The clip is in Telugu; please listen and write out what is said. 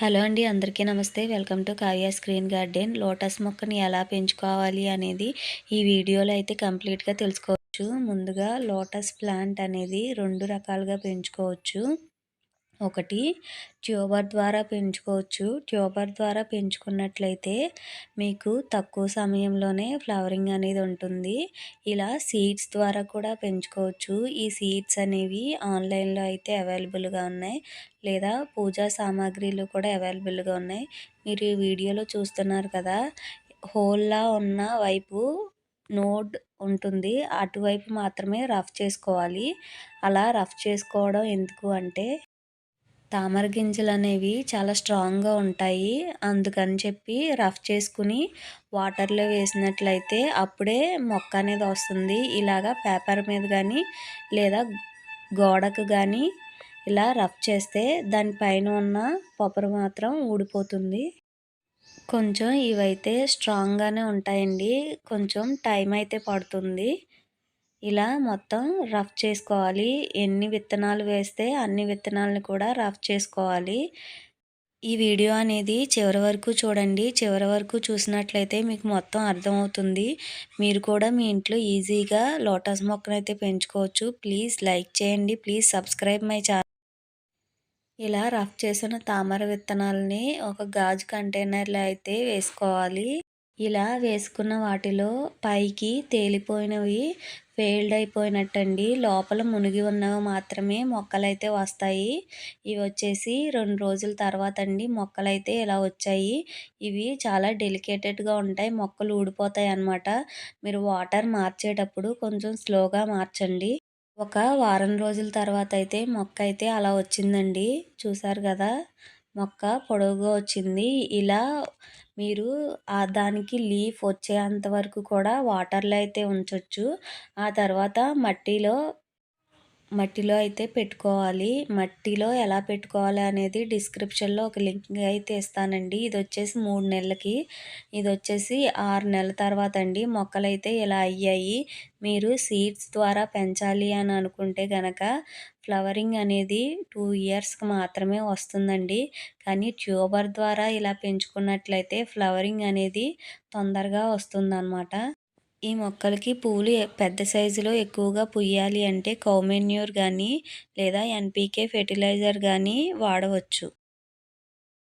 హలో అండి అందరికీ నమస్తే. Welcome to Kavya screen garden. Lotus మొక్కని ఎలా పెంచుకోవాలి అనేది ఈ వీడియోలో అయితే కంప్లీట్గా తెలుసుకోవచ్చు. ముందుగా లోటస్ ప్లాంట్ అనేది రెండు రకాలుగా పెంచుకోవచ్చు. ఒకటి. ట్యూబర్ ద్వారా పెంచుకోవచ్చు. ట్యూబర్ ద్వారా పెంచుకున్నట్లయితే మీకు తక్కువ సమయంలోనే ఫ్లవరింగ్ అనేది ఉంటుంది. ఇలా సీడ్స్ ద్వారా కూడా పెంచుకోవచ్చు. ఈ సీడ్స్ అనేవి ఆన్లైన్లో అయితే అవైలబుల్గా ఉన్నాయి. లేదా పూజా సామాగ్రిలు కూడా అవైలబుల్గా ఉన్నాయి. మీరు ఈ వీడియోలో చూస్తున్నారు కదా హోల్లా ఉన్న వైపు నోడ్ ఉంటుంది. అటువైపు మాత్రమే రఫ్ చేసుకోవాలి. అలా రఫ్ చేసుకోవడం ఎందుకు అంటే తామర గింజలు అనేవి చాలా స్ట్రాంగ్గా ఉంటాయి. అందుకని చెప్పి రఫ్ చేసుకుని వాటర్లో వేసినట్లయితే అప్పుడే మొక్క అనేది వస్తుంది. ఇలాగా పేపర్ మీద కానీ లేదా గోడకు కానీ ఇలా రఫ్ చేస్తే దానిపైన ఉన్న పొపరు మాత్రం ఊడిపోతుంది. కొంచెం ఇవైతే స్ట్రాంగ్గానే ఉంటాయండి. కొంచెం టైం అయితే పడుతుంది. ఇలా మొత్తం రఫ్ చేసుకోవాలి. ఎన్ని విత్తనాలు వేస్తే అన్ని విత్తనాలను కూడా రఫ్ చేసుకోవాలి. ఈ వీడియో అనేది చివరి వరకు చూడండి. చివరి వరకు చూసినట్లయితే మీకు మొత్తం అర్థమవుతుంది. మీరు కూడా మీ ఇంట్లో ఈజీగా లోటస్ మొక్కనైతే పెంచుకోవచ్చు. ప్లీజ్ లైక్ చేయండి. ప్లీజ్ సబ్స్క్రైబ్ మై ఛానల్ ఇలా రఫ్ చేసిన తామర విత్తనాలని ఒక గాజు కంటైనర్లో అయితే వేసుకోవాలి. ఇలా వేసుకున్న వాటిలో పైకి తేలిపోయినవి ఫెయిల్డ్ అయిపోయినట్టండి లోపల మునిగి ఉన్నవి మాత్రమే మొక్కలైతే వస్తాయి. ఇవి వచ్చేసి రెండు రోజుల తర్వాత అండి మొక్కలైతే ఇలా వచ్చాయి. ఇవి చాలా డెలికేటెడ్గా ఉంటాయి. మొక్కలు ఊడిపోతాయి అన్నమాట మీరు వాటర్ మార్చేటప్పుడు కొంచెం స్లోగా మార్చండి. ఒక వారం రోజుల తర్వాత అయితే మొక్క అయితే అలా వచ్చిందండి. చూసారు కదా? మొక్క పొడవుగా వచ్చింది. ఇలా మీరు ఆ దానికి లీఫ్ వచ్చేంత వరకు కూడా వాటర్లో అయితే ఉంచవచ్చు ఆ తర్వాత మట్టిలో మట్టిలో అయితే పెట్టుకోవాలి. మట్టిలో ఎలా పెట్టుకోవాలి అనేది డిస్క్రిప్షన్లో ఒక లింక్ అయితే ఇస్తానండి. ఇది వచ్చేసి మూడు నెలలకి. ఇది వచ్చేసి ఆరు నెలల తర్వాత అండి. మొక్కలు అయితే ఇలా అయ్యాయి. మీరు సీడ్స్ ద్వారా పెంచాలి అని అనుకుంటే కనుక ఫ్లవరింగ్ అనేది టూ ఇయర్స్కి మాత్రమే వస్తుందండి. కానీ ట్యూబర్ ద్వారా ఇలా పెంచుకున్నట్లయితే ఫ్లవరింగ్ అనేది తొందరగా వస్తుందన్నమాట. ఈ మొక్కలకి పూలు పెద్ద సైజులో ఎక్కువగా పుయ్యాలి అంటే కౌమెన్యూర్ కానీ లేదా ఎన్పీకే ఫెర్టిలైజర్ కానీ వాడవచ్చు.